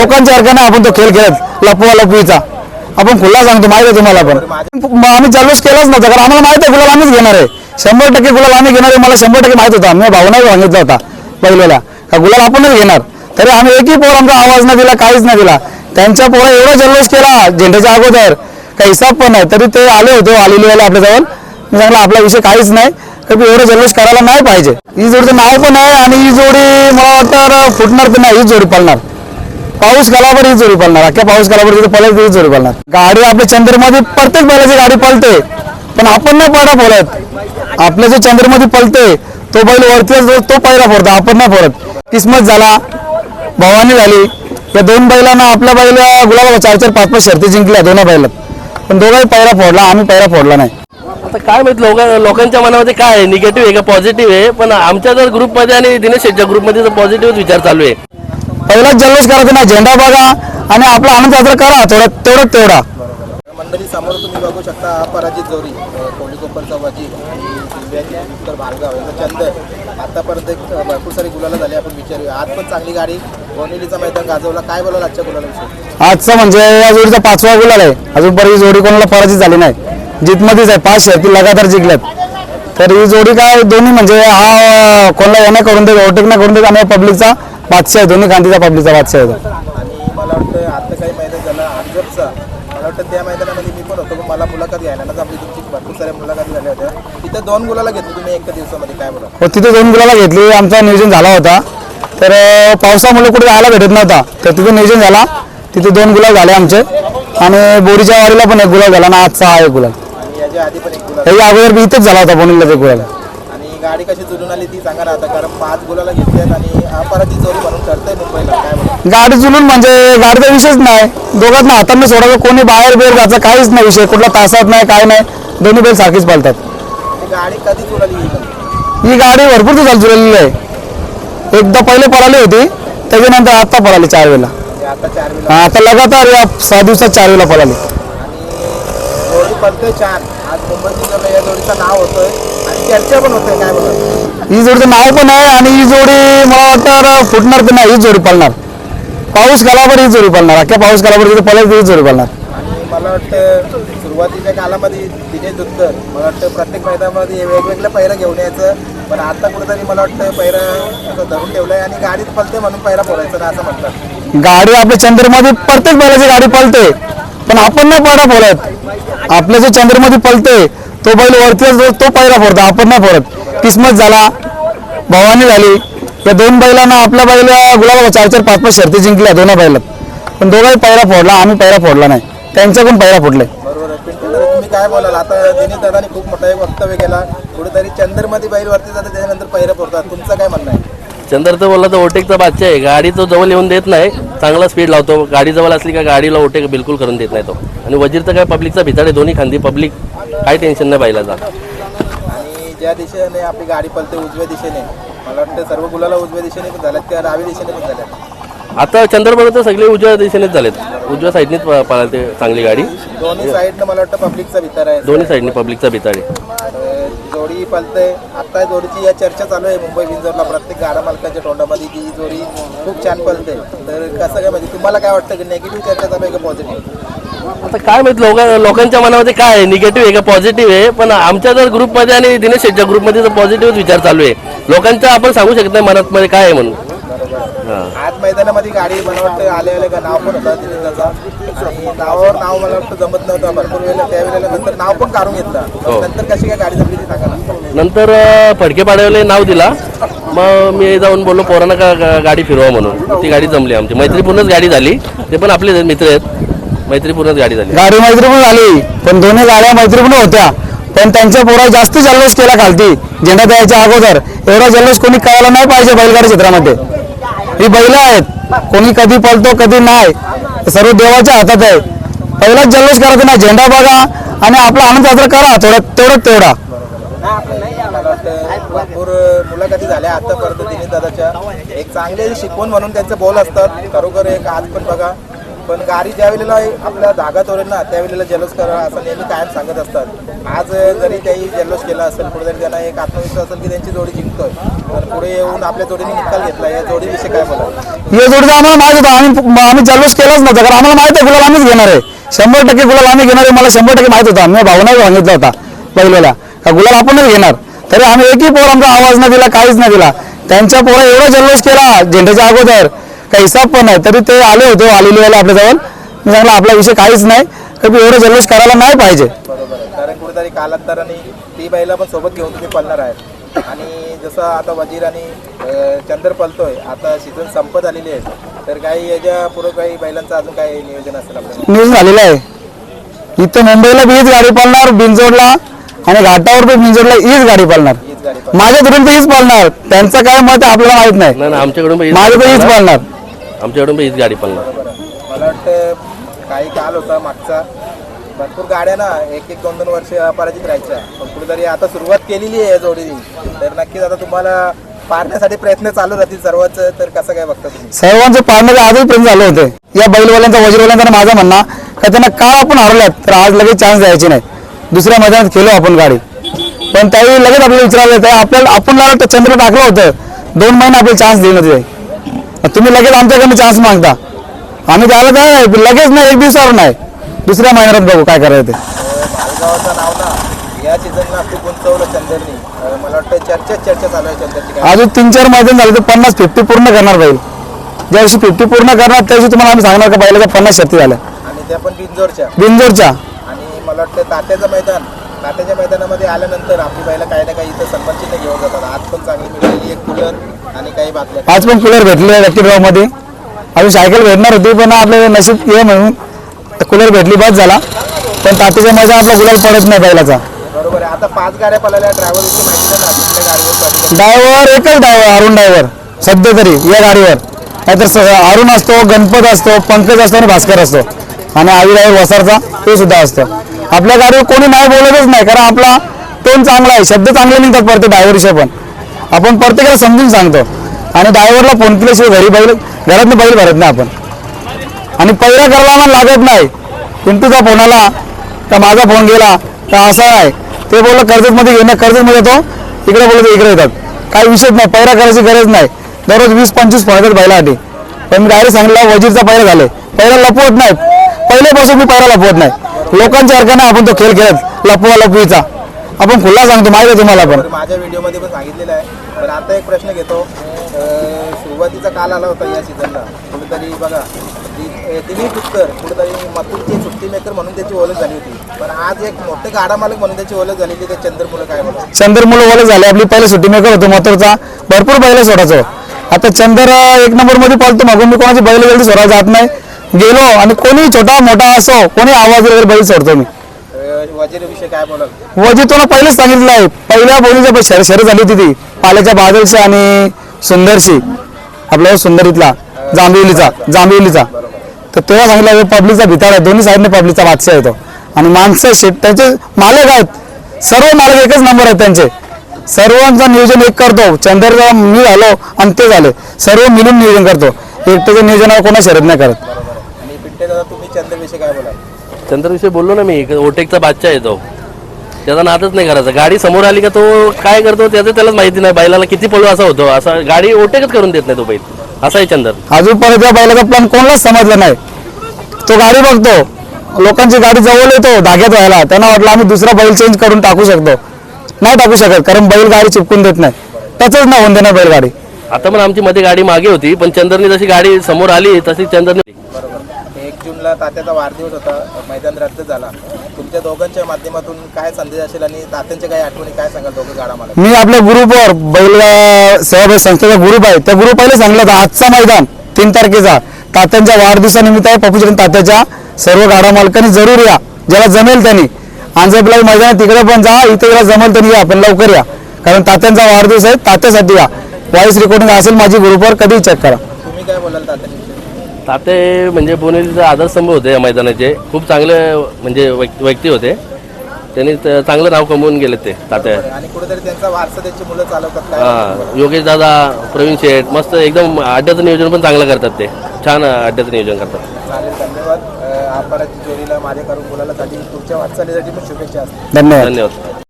लोकांच्या अर्काने आपण तो खेळ खेळत लपवा लपवीचा. आपण खुला सांगतो माहिती आहे तुम्हाला पण. मग आम्ही जल्लोष केलाच नव्हता कारण आम्हाला माहिती आहे गुलाल आम्हीच घेणार आहे. शंभर टक्के गुलाल आम्ही घेणार आहे मला शंभर टक्के माहीत होता. मी भावना सांगितला होता पहिलेला. का गुलाल आपणच घेणार? तरी आम्ही एकही पोर आमचा आवाज नाही दिला काहीच नाही दिला. त्यांच्या पोरा एवढा जल्लोष केला झेंड्याच्या अगोदर. काही हिसाब पण नाही तरी ते आले होते आलेले वाले आपल्याजवळ मी सांगला आपला विषय काहीच नाही तर एवढं जल्लोष करायला नाही पाहिजे. ही जोडीचं नाव पण आहे आणि ही जोडी मला वाटतं फुटणार पण नाही ही जोडी पडणार पाऊस गालावर ही जोडी पळणार अख्ख्या पाऊस गालावर तिथे पळत ही जोडी पळणार गाडी आपल्या चंद्रमध्ये प्रत्येक बैलाची गाडी पळते पण आपण नाही पडा फोडत आपल्या जो चंद्रमध्ये पळते तो बैल वरती तो पहिला फोडतो आपण नाही फोडत. किस्मत झाला भवानी झाली. या दोन बैलांना आपल्या बैल गुलाला चार चार पाच पाच शर्ती जिंकल्या दोन्ही बैलात. पण दोघाही पहिला फोडला आम्ही पहिला फोडला नाही. आता काय माहीत लोक लोकांच्या मनामध्ये काय आहे? निगेटिव्ह आहे का? पॉझिटिव्ह आहे? पण आमच्या जर ग्रुपमध्ये आणि दिनेश शेटच्या ग्रुपमध्ये तर पॉझिटिव्ह विचार चालू आहे. पहिलाच जल्लोष करायचा ना झेंडा बघा आणि आपला आनंद साजरा करा थोडा तेवढं तेवढा. मंडळी समोर तुम्ही बघू शकता अपराजित जोरी कोळी कोपरचा वजी आणि भालगाव यांचा चंद आतापर्यंत भरपूर सारी गुलाला झाली आपण विचारूया. आज पण चांगली गाडी गोनिलीचा मैदान गाजवला. काय बोलाल आजच्या गुलाला आजचा म्हणजे या जोडीचा पाचवा गुलाल आहे. अजूनपर्यंत ही जोडी कोणाला पराजित झाली नाही. जितमध्येच आहे पाच शर्ती लगातार जिंकल्यात. तर ही जोडी काय दोन्ही म्हणजे हा कोणाला येणं करून देत ओव्हरटेक नाही करून देत आणि पब्लिकचा बादशाह आहे. दोन्ही गांधीचा पब्लिकचा बादशाह आहे तो. आणि मला वाटतं आता काही मैदान झालं आजचा. मला वाटतं त्या मैदानामध्ये मी पण होतो पण मला मुलाखत घ्यायला ना आपली तुमची भरपूर साऱ्या मुलाखती झाल्या होत्या. तिथे दोन गुलाला घेतली तुम्ही एका दिवसामध्ये काय बोला हो तिथे दोन गुलाला घेतली. आमचा नियोजन झाला होता. तर अं, पावसामुळे कुठे जायला भेटत नव्हता. तर तिथे नियोजन झाला. तिथे दोन गुलाल झाले आमचे. आणि बोरीच्या वाडीला पण एक गुलाल झाला ना आजचा हा एक आणि याच्या आधी पण एक गुलाल. त्याच्या अगोदर बी इथेच झाला होता बोनीला एक गुलाल. आणि गाडी कशी जुळून आली ती सांगा ना आता कारण पाच गुलाला घेतल्यात आणि अपराजित जोरी म्हणून करताय मुंबईला. काय गाडी जुलून म्हणजे गाडीचा विषयच नाही. दोघांना हाताने सोडायचं कोणी बाहेर बेर जायचं काहीच नाही विषय. कुठला तासात नाही काय नाही. दोन्ही बैल सारखीच पालतात. गाडी कधी जुळाली ही? ही गाडी भरपूर दिवसाला जुळलेली आहे. एकदा पहिले पळाली होती त्याच्यानंतर आता पळाली चार वेळेला. ते आता चार वेळा आता लगातार या सहा दिवसात चार वेळेला पळाली. आणि जोडी पडतोय चार. आज या जोडीचं नाव होतंय आणि चर्चा पण होतंय काय बोला ही जोडीचं नाव पण आहे आणि ही जोडी मला वाटतं फुटणार पण नाही ही जोडी पळणार. पाऊस गालावर ही जोडी पळणार अख्ख्या पाऊस गालावर तिथे ही जोडी आणि मला वाटतं सुरुवातीच्या कालामध्ये दिनेश दुत्तर मला वाटतं प्रत्येक मैदानामध्ये वेगवेगळ्या पैरा घेऊन यायचं पण आता कुठेतरी मला वाटतं पैरा असं धरून ठेवलंय आणि गाडीत पलते म्हणून पैरा फोडायचं ना असं म्हणतात. गाडी आपल्या चंद्रमध्ये प्रत्येक बैलाची गाडी पळते. पण आपण नाही पडा फोडत. आपल्या जो चंद्रमध्ये पलते तो बैल वरती तो पायरा फोडतो आपण नाही फोडत. किस्मत झाला भवानी झाली. या दोन बैलांना आपल्या बैल गुलाला चार चार पाच पाच शर्ती जिंकल्या दोन्ही बैलात. पण दोघाही पायरा फोडला आम्ही पायरा फोडला नाही. त्यांच्याकडून पायरा फोडले आहे. तुम्ही काय बोलाल? आता दिनेश दादाने खूप मोठा एक वक्तव्य केला. कुठेतरी चंद्रमध्ये बैल वरती जातं त्याच्यानंतर पायरा फोडतात. तुमचं काय म्हणणं आहे? चंदर तर बोलला तर ओटेकचा बादशाह आहे. गाडी तो जवळ येऊन देत नाही. चांगला स्पीड लावतो. गाडी जवळ असली का गाडीला ओटेक बिलकुल करून देत नाही तो. आणि वजीर तर काय पब्लिकचा भिताड आहे. दोन्ही खांदी पब्लिक काही टेन्शन नाही पाहिला आणि ज्या दिशेने आपली गाडी पलते उजव्या दिशेने. मला वाटतं सर्व गुलाला उजव्या दिशेने पण झाल्यात त्या डाव्या दिशेने पण झाल्यात. आता चंद्रपूर तर सगळे उजव्या दिशेनेच झालेत. उजव्या साईडनेच प- पळालते चांगली गाडी. दोन्ही साईडनं मला वाटतं पब्लिकचा भितर आहे. दोन्ही साईडने पब्लिकचा भिताड आहे. जोडी पलते आत्ता जोडीची या चर्चा चालू आहे मुंबई विंजरला. प्रत्येक गाडा मालकाच्या तोंडामध्ये की ही जोडी खूप छान पलते तर कसं काय म्हणजे तुम्हाला काय वाटतं की नेगेटिव्ह चर्चा चालू आहे का पॉझिटिव्ह आता काय माहीत लोक लोकांच्या मनामध्ये काय आहे? निगेटिव्ह आहे का पॉझिटिव्ह आहे? पण आमच्या जर ग्रुपमध्ये आणि दिनेश शेटच्या ग्रुपमध्ये तर पॉझिटिव्ह विचार चालू आहे. लोकांचा आपण सांगू शकत नाही मनात मध्ये काय आहे म्हणून. आज मैदानामध्ये गाडी मला वाटतं आले आले का? नाव पण होतं दिनेशाचा आणि नावावर नाव मला वाटतं जमत नव्हतं. भरपूर वेळेला त्यावेळेला नंतर नाव पण काढून घेतलं. हो. नंतर कशी काय गाडी जमली ती सांगा नंतर फडके पाडवले नाव दिला. मग मी जाऊन बोललो पोरांना का गाडी फिरवा म्हणून. ती गाडी जमली आमची. मैत्रीपूर्णच गाडी झाली. ते पण आपले मित्र आहेत. मैत्रीपूर्णच गाडी झाली. गाडी मैत्री पण झाली. पण दोन्ही गाड्या मैत्री पण होत्या. पण त्यांच्या पोरा जास्त जल्लोष केला खालती. झेंडा द्यायच्या अगोदर एवढा जल्लोष कोणी करायला नाही पाहिजे बैलगाडी क्षेत्रामध्ये. ही बैल आहेत. कोणी कधी पळतो कधी नाही. सर्व देवाच्या हातात आहे. पहिलाच जल्लोष करायचा नाही झेंडा बघा आणि आपला आनंद साजरा करा थोडा तेवढा तेवढा. भरपूर मुलाखती झाल्या आतापर्यंत दिनेश दादाच्या एक चांगले शिकवण म्हणून त्यांचे बोल असतात. खरोखर एक आज पण बघा. पण गाडी ज्या वेळेला आपल्या धागा तोडेल ना त्यावेळेला जल्लोष करा असं नेहमी कायम सांगत असतात. आज जरी काही जल्लोष केला असेल कुठेतरी त्यांना एक आत्मविश्वास असेल की त्यांची जोडी जिंकतोय तर पुढे येऊन आपल्या जोडीने निकाल घेतला या जोडीविषयी काय बोला या जोडीचा आम्हाला माहीत होता आम्ही आम्ही जल्लोष केलाच नव्हता कारण आम्हाला माहीत आहे गुलाल आम्हीच घेणार आहे. शंभर टक्के गुलाल आम्ही घेणार आहे मला शंभर टक्के माहीत होता मी भावनाही सांगितला होता पहिलेला. का गुलाल आपणच घेणार. तरी आम्ही एकही पोर आमचा आवाज नाही दिला काहीच नाही दिला. त्यांच्या पोरा एवढा जल्लोष केला झेंड्याच्या अगोदर काही हिसाब पण नाही तरी ते आले होते आलेले वाले आपल्याजवळ मी सांगला आपला विषय काहीच नाही. तर एवढं जल्लोष करायला नाही पाहिजे. बरोबर आहे. कारण कुठेतरी कालांतराने ती बैला पण सोबत घेऊन तुम्ही पळणार आहेत. आणि जसं आता वजीर आणि अं, चंदर पळतोय आता सीझन संपत आलेली आहे. तर काही याच्यापुढे काही बैलांचं अजून काही नियोजन असेल आपल्याला? न्यूज झालेलं आहे. इथं मुंबईला बी हीच गाडी पळणार बिंजोडला आणि घाटावर बी बिंजोडला हीच गाडी पळणार. हीच गाडी पळणार. माझ्या धरून हीच पळणार. त्यांचं काय मत आहे आपल्याला माहीत नाही. नाही नाही आमच्याकडून पण हीच माझं तर हीच पळणार. आमच्याकडून पण हीच गाडी पळणार. आहे. मला वाटतं काही काल होता मागचा. भरपूर गाड्या ना एक एक दोन दोन वर्ष अपराजित राहायच्या. पण कुठेतरी आता सुरुवात केलेली आहे या जोडीने. तर नक्कीच आता तुम्हाला पारण्यासाठी प्रयत्न चालू राहतील सर्वच. तर कसं काय बघता तुम्ही? सर्वांचे पाळण्याचे आजही प्रेम झाले होते. या बैलवाल्यांचा वजीरवाल्यांचा माझा म्हणणं का त्यांना काल आपण हरवल्यात तर आज लगेच चान्स द्यायचे नाही. दुसऱ्या मैदानात खेळू आपण गाडी. पण त्यावेळी लगेच आपल्याला विचारलं तर आपल्याला आपण चंद्र टाकलं होतं. दोन महिने आपल्याला चान्स देणं ते तुम्ही लगेच आमच्याकडनं चान्स मागता. आम्ही त्याला काय नाही, लगेच नाही एक दिवसावर नाही. दुसऱ्या महिन्यात बघू काय करायचं ते. अजून तीन चार मैदान झाले तर पन्नास फिफ्टी पूर्ण करणार बैल. ज्या दिवशी फिफ्टी पूर्ण करणार त्या दिवशी तुम्हाला आम्ही सांगणार का बैलाच्या पन्नास शक्ती झाल्या. आणि त्या पण बिंजोरच्या बिंजोरच्या आणि मला वाटतं तात्याचं मैदान तात्याच्या मैदानामध्ये आल्यानंतर आपली बैला काही ना काही इथं सन्मान चिन्ह घेऊन जातात. आज पण चांगली मिळाली एक कूलर आणि काही बातम्या. आज पण कूलर भेटले व्यक्तिभावमध्ये अजून सायकल भेटणार होती पण आपले नशीब ये म्हणून कूलर भेटली बस झाला. पण तातीच्या मजा आपला गुलाल पडत नाही बैलाचा बरोबर आहे. आता पाच गाड्या पळाल्या ड्रायव्हर माहिती ड्रायव्हर एकच ड्रायव्हर अरुण ड्रायव्हर सध्या तरी या गाडीवर. नाहीतर अरुण असतो गणपत असतो पंकज असतो आणि भास्कर असतो. आणि आवी ड्रायव्हर वसारचा तो सुद्धा असतो. आपल्या गाडीवर कोणी नाही बोलतच नाही कारण आपला टोन चांगला आहे शब्द चांगले निघतात प्रत्येक ड्रायव्हरशिवाय पण. आपण प्रत्येकाला समजून सांगतो. आणि ड्रायव्हरला फोन केल्याशिवाय घरी बैल घरातनं बैल भरत नाही आपण. आणि पहिला करायला आम्हाला लागत नाही. पिंटूचा फोन आला तर माझा फोन गेला तर असा आहे. ते बोललं कर्जतमध्ये घेणं कर्जतमध्ये येतो. इकडे बोलत इकडे येतात. काही विषयच नाही पहिला करायची गरज नाही. दररोज वीस पंचवीस फोन येतात बैलासाठी. पण मी डायरेक्ट सांगितलं वजीरचा पहिला झाले पहिला लपवत नाही पहिल्यापासून मी पहिला लपवत नाही. लोकांच्या हरकत आपण तो खेळ खेळत लपवा लपवीचा. आपण खुल्ला सांगतो माहिती आहे तुम्हाला पण. माझ्या व्हिडिओमध्ये पण सांगितलेलं आहे. पण आता एक प्रश्न घेतो. सुरुवातीचा काल आला होता या सीझनला कुठेतरी बघा दि- अं, दिलीप उत्तर कुठेतरी मथुरचे सुट्टी मेकर म्हणून त्याची ओळख झाली होती. पण आज एक मोठे गाडा मालक म्हणून त्याची ओळख झालेली ते चंद्रमुलं काय बोला चंदर मुलं ओळख झाले. आपली पहिले सुट्टी मेकर होतो मथुरचा. भरपूर बैल सोडायचो. आता चंदर एक नंबरमध्ये पळतो मागून मी कोणाची बैल जल्दी सोडायला जात नाही. गेलो आणि कोणी छोटा मोठा असो कोणी आवाज वगैरे बैल सोडतो मी. वजी तुला पहिलेच सांगितलं आहे. पहिल्या बोलीच्या शर शर्यत झाली होती ती. पाल्याच्या बादलशी आणि सुंदरशी. आपल्या सुंदरीतला जांभिवलीचा जांभिवलीचा तर तेव्हा सांगितलं पब्लिकचा भिताड आहे. दोन्ही साईडने पब्लिकचा बादशाह येतो आणि माणसं शेट त्यांचे मालक आहेत. सर्व मालक एकच नंबर आहेत त्यांचे. सर्वांचं नियोजन एक करतो. चंद्रचा मी झालो आणि ते झाले. सर्व मिळून नियोजन करतो. एकट्याचं नियोजनावर कोणा शर्यत नाही करत. दादा? तुम्ही चंद्र विषय काय बोलाल? चंद्रविषयी बोललो ना मी ओटेकचा बादशाह आहे तो त्याचा नादच नाही करायचा. गाडी समोर आली का तो काय करतो त्याचं त्यालाच माहिती नाही. बैलाला किती पळू असा होतो. असा गाडी ओटेकच करून देत नाही तो बैल. असा आहे चंदर अजूनपर्यंत त्या बैलाचा प्लॅन कोणालाच समजला नाही. तो गाडी बघतो. लोकांची गाडी जवळ येतो धाग्यात व्हायला त्यांना वाटलं आम्ही दुसरा बैल चेंज करून टाकू शकतो. नाही टाकू शकत कारण बैल गाडी चिपकून देत नाही. त्याचंच ना होऊन देणार बैलगाडी. आता पण आमची मध्ये गाडी मागे होती पण चंदरनी जशी गाडी समोर आली तशी चंदरनी जूनला तात्याचा वाढदिवस होता. मैदान रद्द झाला. तुमच्या दोघांच्या माध्यमातून काय संदेश असेल आणि तात्यांच्या काही आठवणी काय सांगाल दोघं गाडा मला मी आपल्या ग्रुपवर बैल सेवा संस्थेचा ग्रुप आहे. त्या ग्रुप पहिले सांगितलं होतं आजचा मैदान तीन तारखेचा. तात्यांच्या वाढदिवसानिमित्त आहे. पपुचरण तात्याच्या सर्व गाडा मालकांनी जरूर या. ज्याला जमेल त्यांनी. आंजरप्लाई मैदान तिकडे पण जा इथे ज्याला जमेल त्यांनी या. पण लवकर या. कारण तात्यांचा वाढदिवस आहे. तात्यासाठी या. व्हॉइस रेकॉर्डिंग असेल माझी ग्रुपवर कधीही चेक करा. तुम्ही काय बोलाल तात्यांविषयी ताते म्हणजे बोनेलीचे आदरस्तंभ होते या मैदानाचे. खूप चांगले म्हणजे व्यक्- व्यक्ती होते. त्यांनी त- चांगलं नाव कमवून गेले ते तात्या. आणि कुठेतरी त्यांचा वारसा त्यांची मुलं चालवतात. काय हा योगेश दादा प्रवीण शेठ मस्त एकदम अड्ड्याचं नियोजन पण चांगलं करतात ते. छान अड्ड्याचं नियोजन करतात. चालेल धन्यवाद. अ, जोडीला माझ्या करून गुलालासाठी पुढच्या वाटचालीसाठी पण शुभेच्छा असतील. धन्यवाद. धन्यवाद.